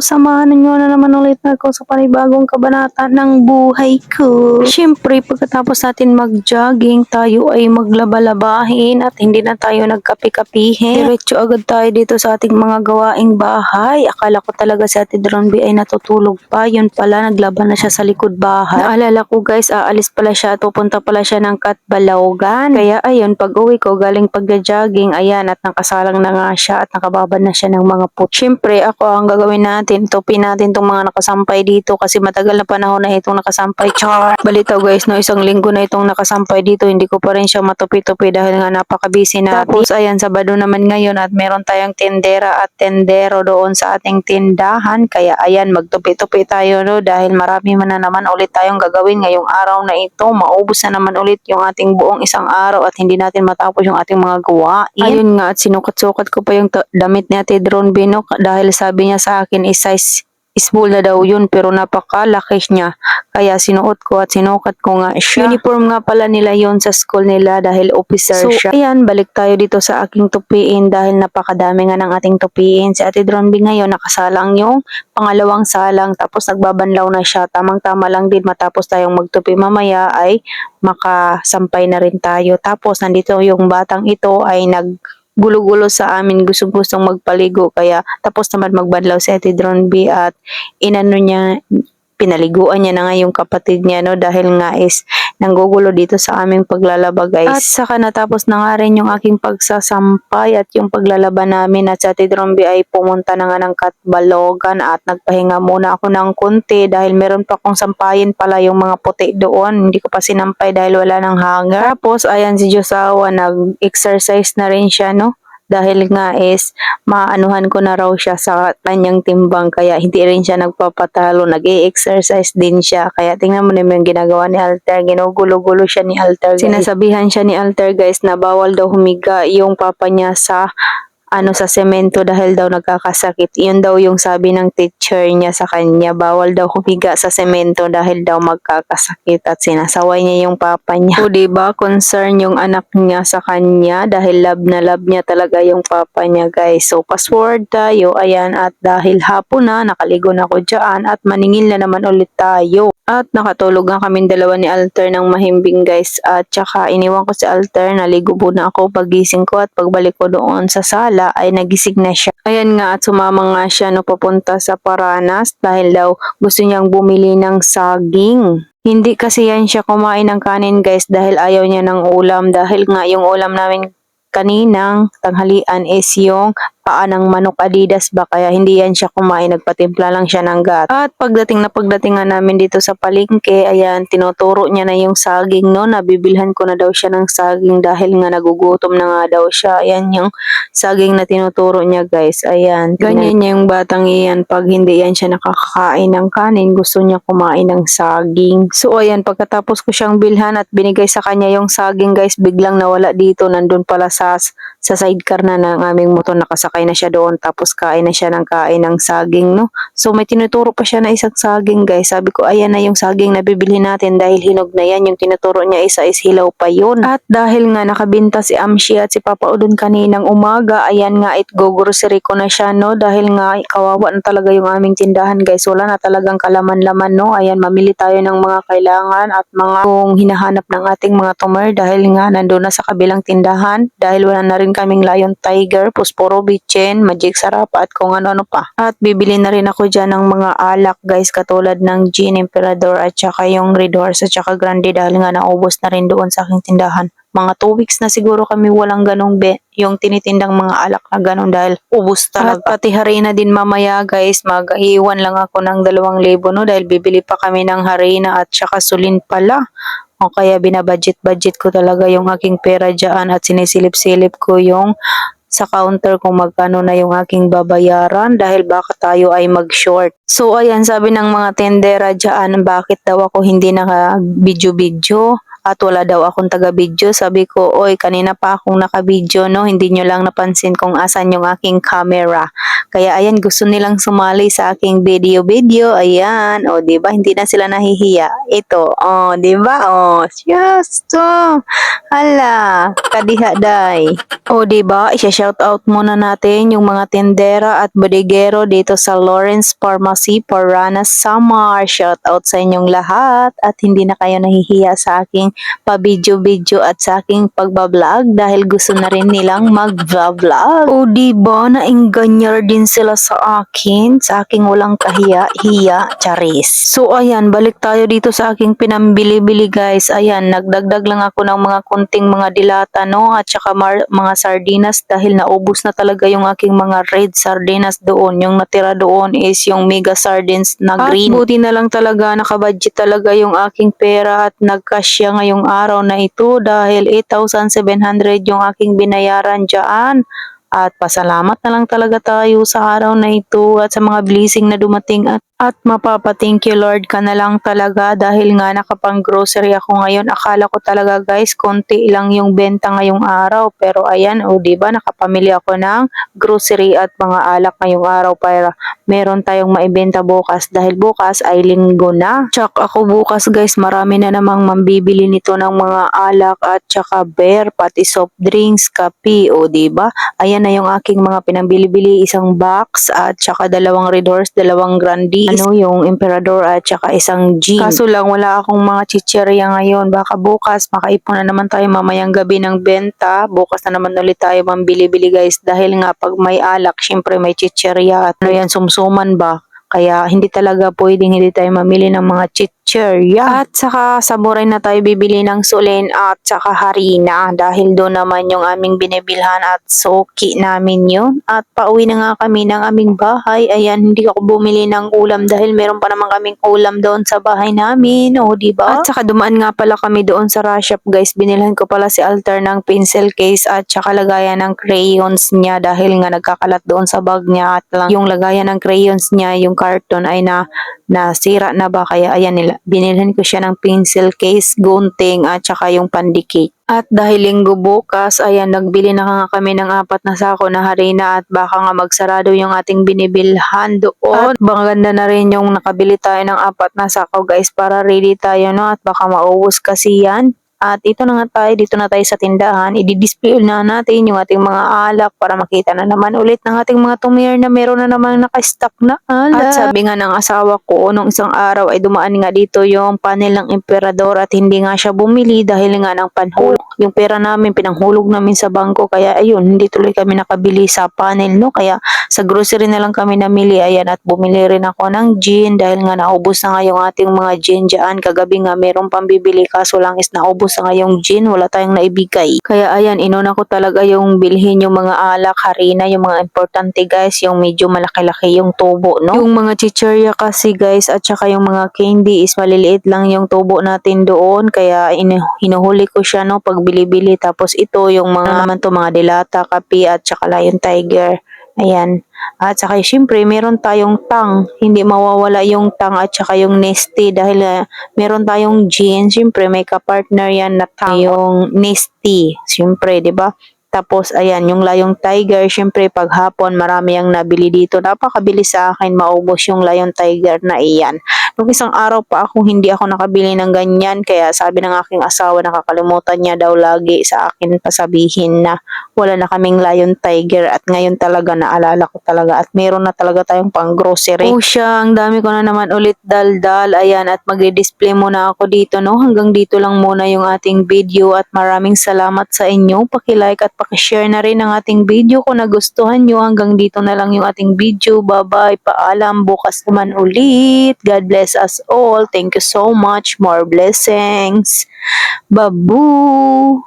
samahan ninyo na naman ulit ako sa panibagong kabanata ng buhay ko. Siyempre, pagkatapos natin mag-jogging, tayo ay maglaba-labahin at hindi na tayo nagkape-kapihin. Diretso agad tayo dito sa ating mga gawaing bahay. Akala ko talaga si Ate Dronby ay natutulog pa. Yun pala, naglaban na siya sa likod bahay. Naalala ko guys, aalis pala siya at pupunta pala siya ng Katbalogan. Kaya ayun, pag uwi ko, galing pagja-jogging, ayan, at nakasalang na nga siya at nakababad na siya ng mga put. Siyempre, ako ang gagawin natin, tupi natin itong mga nakasampay dito kasi matagal na panahon na itong nakasampay. Char! Balitaw guys, no, isang linggo na itong nakasampay dito, hindi ko pa rin siya matupi-tupi dahil nga napaka-busy na. Tapos, ayan, Sabado naman ngayon at meron tayong tendera at tendero doon sa ating tindahan. Kaya ayan, magtupi-tupi tayo no dahil marami man na naman ulit tayong gagawin ngayong araw na ito. Maubos na naman ulit yung ating buong isang araw at hindi natin matapos yung ating mga gawain. Ayun nga at sinukat-sukat ko pa yung damit ni Ate Drone Bino dahil sabi niya sa akin is size small na daw yun pero napakalaki niya. Kaya sinuot ko at sinukat ko nga siya. Uniform nga pala nila yon sa school nila dahil officer So, siya. Ayan, balik tayo dito sa aking tupiin dahil napakadami nga ng ating tupiin. Si Ate Dronby ngayon nakasalang yung pangalawang salang tapos nagbabanlaw na siya. Tamang-tama lang din matapos tayong magtupi mamaya ay makasampay na rin tayo. Tapos nandito yung batang ito ay nag gulo-gulo sa amin gusto-gustong magpaligo. Kaya tapos naman magbanlaw si Ate Dronby at inano niya pinaliguan niya na nga yung kapatid niya no? Dahil nga is nanggugulo dito sa aming paglalaba guys. At saka natapos na nga rin yung aking pagsasampay at yung paglalaba namin at sa Tidrombi ay pumunta na nga ng Katbalogan at nagpahinga muna ako ng konti dahil meron pa akong sampayin pala yung mga puti doon. Hindi ko pa sinampay dahil wala ng hanger. Tapos ayan si Josawa nag-exercise na rin siya no dahil nga is maanuhan ko na raw siya sa kanyang timbang kaya hindi rin siya nagpapatalo. Nag exercise din siya. Kaya tingnan mo naman yung ginagawa ni Alter. Ginugulo-gulo siya ni Alter guys. sinasabihan siya ni Alter guys na bawal daw humiga yung papa niya sa ano sa semento dahil daw nagkakasakit. Yun daw yung sabi ng teacher niya sa kanya. Bawal daw humiga sa semento dahil daw magkakasakit at sinasaway niya yung papa niya. O diba, concern yung anak niya sa kanya dahil love na love niya talaga yung papa niya guys. So password tayo, ayan at dahil hapon na, nakaligo na ako dyan at maningil na naman ulit tayo. At nakatulog nga kami dalawa ni Alter ng mahimbing guys. At tsaka iniwan ko si Alter, naligo muna ako pagising ko at pagbalik ko doon sa sala ay nagising na siya. Ayan nga at sumama nga siya no papunta sa Paranas dahil daw gusto niyang bumili ng saging. Hindi kasi yan siya kumain ng kanin guys dahil ayaw niya ng ulam dahil nga yung ulam namin kaninang tanghalian is yung paa ng manok adidas ba? Kaya hindi yan siya kumain. Nagpatimpla lang siya ng gat. At pagdating na pagdating nga namin dito sa palengke ayan tinuturo niya na yung saging no? Nabibilhan ko na daw siya ng saging dahil nga nagugutom na nga daw siya. Ayan yung saging na tinuturo niya guys. Ayan ganyan niya yung batang iyan pag hindi yan siya nakakakain ng kanin. Gusto niya kumain ng saging. So ayan pagkatapos ko siyang bilhan at binigay sa kanya yung saging guys biglang nawala dito. Nandun pala sa sa sidecar na ng aming motor nakasakay na siya doon tapos kain na siya ng kain ng saging no? So may tinuturo pa siya na isang saging guys. Sabi ko ayan na yung saging na bibili natin dahil hinog na yan. Yung tinuturo niya isa is hilaw pa yun. At dahil nga nakabinta si Amshi at si Papa Udon kaninang umaga ayan nga it go grocery ko na siya no? Dahil nga kawawa na talaga yung aming tindahan guys. Wala na talagang kalaman-laman no? Ayan mamili tayo ng mga kailangan at mga kung hinahanap ng ating mga tumer dahil nga nandun na sa kabilang tindahan. Dahil wala na rin kaming Lion Tiger, Posporo Bitchen, Magic Sarap at kung ano-ano pa. At bibili na rin ako dyan ng mga alak guys katulad ng Gin Emperador at saka yung Red Horse at saka Grande dahil nga naubos na rin doon sa aking tindahan. Mga 2 weeks na siguro kami walang ganong be yung tinitindang mga alak na ganon dahil ubos talaga. At pati harina din mamaya guys, mag-iwan lang ako ng 2,000 no dahil bibili pa kami ng harina at saka sulin pala. O kaya binabudget-budget ko talaga yung aking pera dyan at sinisilip-silip ko yung sa counter kung magkano na yung aking babayaran dahil baka tayo ay mag-short. So ayan, sabi ng mga tendera dyan, bakit daw ako hindi naka-video-video? At wala daw akong taga-video. Sabi ko, oy, kanina pa akong naka-video, no? Hindi nyo lang napansin kung asan yung aking camera. Kaya ayan, gusto nilang sumali sa aking video-video. Ayan, o, di ba? Hindi na sila nahihiya. Ito, o, di ba? O, yes, to. Hala, kadiha day. O, di ba? Isha-shout out muna natin yung mga tendera at bodeguero dito sa Lawrence Pharmacy, Paranas, Samar. Shout out sa inyong lahat at hindi na kayo nahihiya sa aking pa-video-video at sa aking pagbablog dahil gusto na rin nilang mag-vlog. O, di ba? Naingganyar din sila sa akin, sa aking walang kahiya-hiya, charis. So, ayan, balik tayo dito sa aking pinambili-bili, guys. Ayan, nagdagdag lang ako ng mga kunting mga dilata, no? At saka mga sardinas dahil naubos na talaga yung aking mga red sardinas doon. Yung natira doon is yung mega sardines na green. At buti na lang talaga, nakabudget talaga yung aking pera at nagkasya ngayong araw na ito dahil 8,700 yung aking binayaran dyan. At pasalamat na lang talaga tayo sa araw na ito at sa mga blessing na dumating at at mapapa-thank you Lord ka na lang talaga dahil nga nakapang grocery ako ngayon. Akala ko talaga guys, konti lang yung benta ngayong araw. Pero ayan, o oh, diba, nakapamili ako ng grocery at mga alak ngayong araw para meron tayong maibenta bukas dahil bukas ay linggo na. Tsak ako bukas guys, marami na namang mambibili nito ng mga alak at tsaka beer, pati soft drinks, kape, o oh, diba? Ayan na yung aking mga pinambili-bili, isang box at tsaka dalawang red horse, dalawang grandi, ano, yung emperador at saka isang gin. Kaso lang, wala akong mga chicherya ngayon. Baka bukas, makaipon na naman tayo mamayang gabi ng benta. Bukas na naman ulit tayo mambili-bili guys. Dahil nga, pag may alak, syempre may chicherya at ano yan, sumsuman ba? Kaya hindi talaga pwedeng hindi tayo mamili ng mga chicherya. At saka saburay na tayo bibili ng sulin at saka harina dahil doon naman yung aming binibilhan at soki namin yun. At pauwi na nga kami ng aming bahay. Ayan, hindi ako bumili ng ulam dahil meron pa naman kaming ulam doon sa bahay namin. O, di ba? At saka dumaan nga pala kami doon sa rush shop guys. Binilhan ko pala si Alter ng pencil case at saka lagayan ng crayons niya dahil nga nagkakalat doon sa bag niya at lang yung lagayan ng crayons niya, yung carton ay na nasira na ba kaya ayan nila binilhan ko siya ng pencil case, gunting at saka yung pandikit. At dahil linggo bukas, ayan, nagbili na nga kami ng apat na sako na harina at baka nga magsarado yung ating binibilhan doon. At maganda na rin yung nakabili tayo ng apat na sako guys para ready tayo no at baka maubos kasi yan. At ito na nga tayo, dito na tayo sa tindahan. I-display na natin yung ating mga alak para makita na naman ulit ng ating mga tumier na meron na namang naka-stock na alak. At sabi nga ng asawa ko, nung isang araw ay dumaan nga dito yung panel ng emperador at hindi nga siya bumili dahil nga ng panhulog. Yung pera namin, pinanghulog namin sa bangko. Kaya ayun, hindi tuloy kami nakabili sa panel, no? Kaya sa grocery na lang kami namili. Ayan, at bumili rin ako ng gin dahil nga naubos na nga yung ating mga gin dyan. Kagabi nga meron pang bibili kaso lang is naubos sa ngayong gin, wala tayong naibigay. Kaya ayan, inuna ko talaga yung bilhin yung mga alak, harina, yung mga importante guys, yung medyo malaki-laki yung tubo, no? Yung mga chicherya kasi guys, at saka yung mga candy is maliliit lang yung tubo natin doon, kaya hinuhuli ko siya, no, pag bili-bili. Tapos ito, yung mga naman to, mga dilata, kape, at saka lion tiger. Ayan. At saka syempre meron tayong tang. Hindi mawawala yung tang at saka yung nesty dahil uh, meron tayong gin. Syempre may ka-partner yan na tang yung nesty. Syempre, 'di ba? Tapos, ayan, yung layong tiger, syempre, pag hapon, marami ang nabili dito. Napakabilis sa akin maubos yung layong tiger na iyan. Nung isang araw pa ako, hindi ako nakabili ng ganyan. Kaya sabi ng aking asawa, nakakalimutan niya daw lagi sa akin pasabihin na wala na kaming lion tiger. At ngayon talaga, naalala ko talaga. At meron na talaga tayong pang grocery. Oh siya, ang dami ko na naman ulit daldal. Ayan, at magdi-display muna ako dito, no? Hanggang dito lang muna yung ating video. At maraming salamat sa inyo. Paki-like at pakishare na rin ang ating video kung nagustuhan nyo. Hanggang dito na lang yung ating video. Bye-bye. Paalam. Bukas naman ulit. God bless us all. Thank you so much. More blessings. Babu.